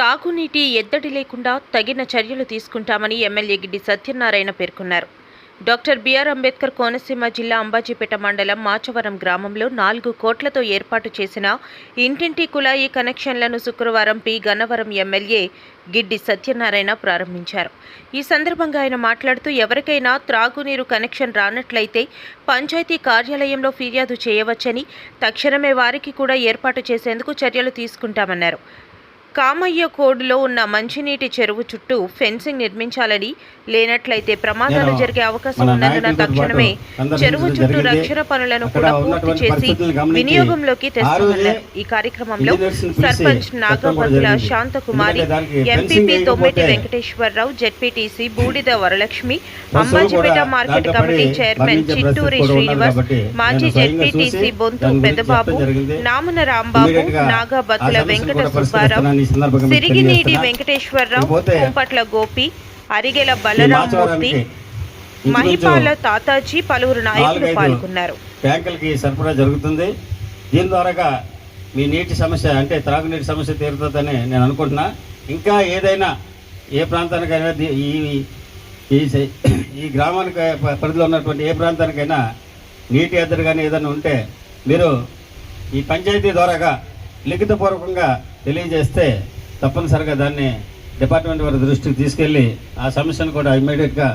తాగునీటి ఎద్దడి లేకుండా తగిన చర్యలు తీసుకుంటామని ఎమ్మెల్యే గిడ్డి సత్యనారాయణ పేర్కొన్నారు. డాక్టర్ బిఆర్ అంబేద్కర్ కోనసీమ జిల్లా అంబాజీపేట మండలం మాచవరం గ్రామంలో నాలుగు కోట్లతో ఏర్పాటు చేసిన ఇంటింటి కుళాయి కనెక్షన్లను శుక్రవారం పి. గన్నవరం ఎమ్మెల్యే గిడ్డి సత్యనారాయణ ప్రారంభించారు. ఈ సందర్భంగా ఆయన మాట్లాడుతూ ఎవరికైనా త్రాగునీరు కనెక్షన్ రానట్లయితే పంచాయతీ కార్యాలయంలో ఫిర్యాదు చేయవచ్చని తక్షణమే వారికి కూడా ఏర్పాటు చేసేందుకు చర్యలు తీసుకుంటామన్నారు. కామయ్య కోడ్లో ఉన్న మంచినీటి చెరువు చుట్టూ ఫెన్సింగ్ నిర్మించాలని లేనట్లయితే ప్రమాదాలు జరిగే అవకాశం ఉన్నందున తక్షణమే చెరువు చుట్టూ. రక్షణ పనులను కూడా పూర్తి చేసి వినియోగంలోకి తెస్తామన్నారు ఈ కార్యక్రమంలో సర్పంచ్ జరిగింది. Shanthakumari MPP Tommiti Venkateswararao ZPTC Boodida Varalakshmi Ambajipeta market committee chairman Chitturi Srinivas మాజీ జెడ్పీటీసీ బొంతు పెద్దబాబు. నామున రాంబాబు నాగబత్తుల వెంకట సుబ్బారావు తెలియజేస్తున్నా. వెంకటేశ్వరరావు కుంపట్ల గోపి అరిగెల బలరామూర్తి మహిపాల తాతాజీ పలువురు నాయకులు పాల్గొన్నారు. ట్యాంకులకి సరఫరా జరుగుతుంది. దీని ద్వారాగా మీ నీటి సమస్య అంటే త్రాగునీటి సమస్య తీరుతుందని నేను అనుకుంటున్నా. ఇంకా ఏదైనా ఏ ప్రాంతానికైనా ఈ ఈ ఈ గ్రామానికి పరిధిలో ఉన్నటువంటి ఏ ప్రాంతానికైనా నీటి ఎద్దరు కానీ ఏదైనా ఉంటే మీరు ఈ పంచాయతీ ద్వారాగా లిఖితపూర్వకంగా తెలియజేస్తే తప్పనిసరిగా దాన్ని డిపార్ట్మెంట్ వారి దృష్టికి తీసుకెళ్ళి ఆ సమస్యను కూడా ఇమ్మీడియట్గా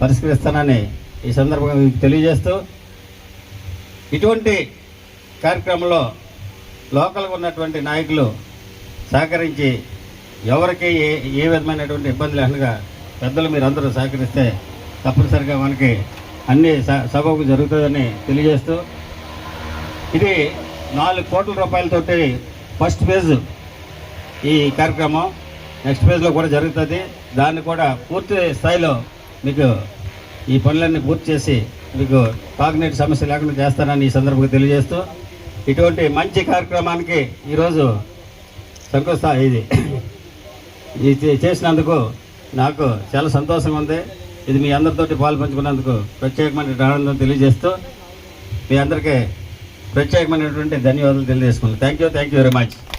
పరిష్కరిస్తానని ఈ సందర్భంగా మీకు తెలియజేస్తూ ఇటువంటి కార్యక్రమంలో లోకల్గా ఉన్నటువంటి నాయకులు సహకరించి ఎవరికి ఏ ఏ విధమైనటువంటి ఇబ్బంది లేకుండా పెద్దలు మీరందరూ సహకరిస్తే తప్పనిసరిగా మనకి అన్ని స- జరుగుతుందని తెలియజేస్తూ ఇది నాలుగు కోట్ల రూపాయలతోటి ఫస్ట్ ఫేజ్ ఈ కార్యక్రమం నెక్స్ట్ ఫేజ్లో కూడా జరుగుతుంది. దాన్ని కూడా పూర్తి స్థాయిలో మీకు ఈ పనులన్నీ పూర్తి చేసి మీకు తాగునీటి సమస్య లేకుండా చేస్తానని ఈ సందర్భంగా తెలియజేస్తూ ఇటువంటి మంచి కార్యక్రమానికి ఈరోజు శంకుస్థా ఇది ఇది చే- చేసినందుకు నాకు చాలా సంతోషంగా ఉంది. ఇది మీ అందరితోటి పాలు పంచుకున్నందుకు ప్రత్యేకమైన ఆనందం తెలియజేస్తూ మీ అందరికీ ప్రత్యేకమైనటువంటి ధన్యవాదాలు తెలియజేసుకున్నాను thank you thank you very much